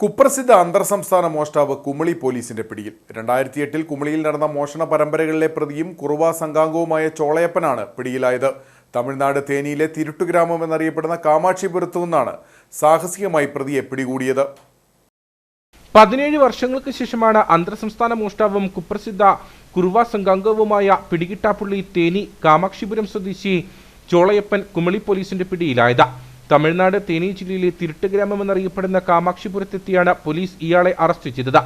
കുപ്രസിദ്ധ അന്തർ സംസ്ഥാന മോഷ്ടാവ് കുമളി പോലീസിന്റെ പിടിയിൽ. രണ്ടായിരത്തി എട്ടിൽ കുമളിയിൽ നടന്ന മോഷണ പരമ്പരകളിലെ പ്രതിയും കുറുവ സംഘാംഗവുമായ ചോളയപ്പനാണ് പിടിയിലായത്. തമിഴ്നാട് തേനിയിലെ തിരുട്ടുഗ്രാമം എന്നറിയപ്പെടുന്ന കാമാക്ഷിപുരത്തു നിന്നാണ് സാഹസികമായി പ്രതിയെ പിടികൂടിയത്. പതിനേഴ് വർഷങ്ങൾക്ക് ശേഷമാണ് അന്തർ സംസ്ഥാന മോഷ്ടാവും കുപ്രസിദ്ധ കുറുവ സംഘാംഗവുമായ പിടികിട്ടാപ്പുള്ളി തേനി കാമാക്ഷിപുരം സ്വദേശി ചോളയപ്പൻ കുമളി പോലീസിന്റെ പിടിയിലായത്. തമിഴ്നാട് തേനി ജില്ലയിലെ തിരുട്ട് ഗ്രാമം എന്നറിയപ്പെടുന്ന കാമാക്ഷിപുരത്തെത്തിയാണ് പോലീസ് ഇയാളെ അറസ്റ്റ് ചെയ്തത്.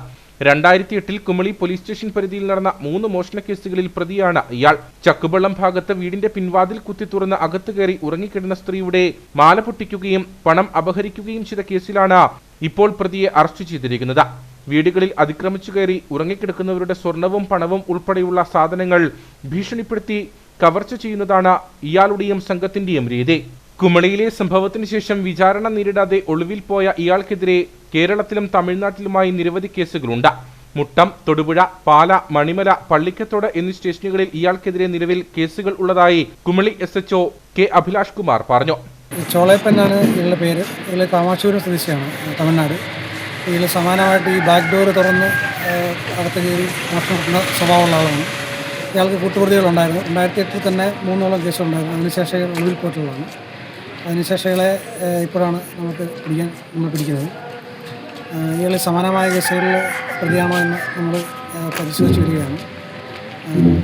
രണ്ടായിരത്തി എട്ടിൽ കുമളി പോലീസ് സ്റ്റേഷൻ പരിധിയിൽ നടന്ന മൂന്ന് മോഷണ കേസുകളിൽ പ്രതിയാണ് ഇയാൾ. ചക്കുവള്ളം ഭാഗത്ത് വീടിന്റെ പിൻവാതിൽ കുത്തി തുറന്ന് അകത്ത് കയറി ഉറങ്ങിക്കിടന്ന സ്ത്രീയുടെ മാല പൊട്ടിക്കുകയും പണം അപഹരിക്കുകയും ചെയ്ത കേസിലാണ് ഇപ്പോൾ പ്രതിയെ അറസ്റ്റ് ചെയ്തിരിക്കുന്നത്. വീടുകളിൽ അതിക്രമിച്ചു കയറി ഉറങ്ങിക്കിടക്കുന്നവരുടെ സ്വർണവും പണവും ഉൾപ്പെടെയുള്ള സാധനങ്ങൾ ഭീഷണിപ്പെടുത്തി കവർച്ച ചെയ്യുന്നതാണ് ഇയാളുടെയും സംഘത്തിന്റെയും രീതി. കുമളിയിലെ സംഭവത്തിന് ശേഷം വിചാരണ നേരിടാതെ ഒളിവിൽ പോയ ഇയാൾക്കെതിരെ കേരളത്തിലും തമിഴ്നാട്ടിലുമായി നിരവധി കേസുകളുണ്ട്. മുട്ടം തൊടുപുഴ പാല മണിമല പള്ളിക്കത്തോട് എന്നീ സ്റ്റേഷനുകളിൽ ഇയാൾക്കെതിരെ നിലവിൽ കേസുകൾ ഉള്ളതായി Kumily S H O K Abhilash Kumar പറഞ്ഞു. ചോളയപ്പനാണ് ഇയാളുടെ പേര്. ഇയാൾ കാമാക്ഷൂരം സ്വദേശിയാണ് തമിഴ്നാട്. ഇയാൾ സമാനമായിട്ട് ഈ ബാക്ക് ഡോർ തുറന്ന് അകത്ത് കയറി മോഷണം നടത്തുന്ന സ്വഭാവമുള്ള ആളാണ്. ഇയാൾക്ക് കൂട്ടുപ്രതികളുണ്ടായിരുന്നു. രണ്ടായിരത്തി എട്ടിൽ തന്നെ മൂന്നോളം കേസുണ്ടായിരുന്നു. അതിനുശേഷം ഒളിവിൽ പോയിട്ടുള്ളതാണ്. അതിനുശേഷം ഇപ്പോഴാണ് നമുക്ക് പിടിക്കാൻ നമ്മൾ പിടിക്കുന്നത്. ഇയാളെ സമാനമായ കേസുകളിൽ പ്രതിയാണോ എന്ന് നമ്മൾ പരിശോധിച്ച് വരികയാണ്.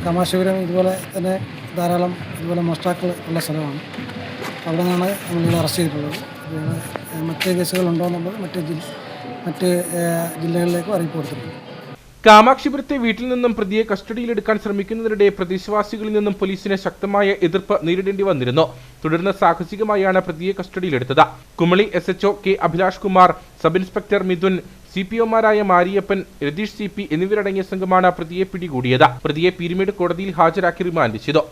കമാശപുരം ഇതുപോലെ തന്നെ ധാരാളം ഇതുപോലെ മോഷ്ടാക്കൾ ഉള്ള സ്ഥലമാണ്. അവിടെ നിന്നാണ് നമ്മൾ അറസ്റ്റ് ചെയ്തിട്ടുള്ളത്. മറ്റ് കേസുകളുണ്ടോ എന്നുള്ളത് മറ്റ് മറ്റ് ജില്ലകളിലേക്കും അറിയിപ്പ് കൊടുത്തിട്ടുണ്ട്. കാമാക്ഷിപുരത്തെ വീട്ടിൽ നിന്നും പ്രതിയെ കസ്റ്റഡിയിലെടുക്കാൻ ശ്രമിക്കുന്നതിനിടെ പ്രദേശവാസികളിൽ നിന്നും പോലീസിന് ശക്തമായ എതിർപ്പ് നേരിടേണ്ടി വന്നിരുന്നു. തുടർന്ന് സാഹസികമായാണ് പ്രതിയെ കസ്റ്റഡിയിലെടുത്തത് Kumily S HO K Abhilash Kumar sub inspector Mithun C P ഒമാരായ Mariappan Ratheesh C P എന്നിവരടങ്ങിയ സംഘമാണ് പ്രതിയെ പിടികൂടിയത്. പ്രതിയെ പീരുമേട് കോടതിയിൽ ഹാജരാക്കി റിമാൻഡ് ചെയ്തു.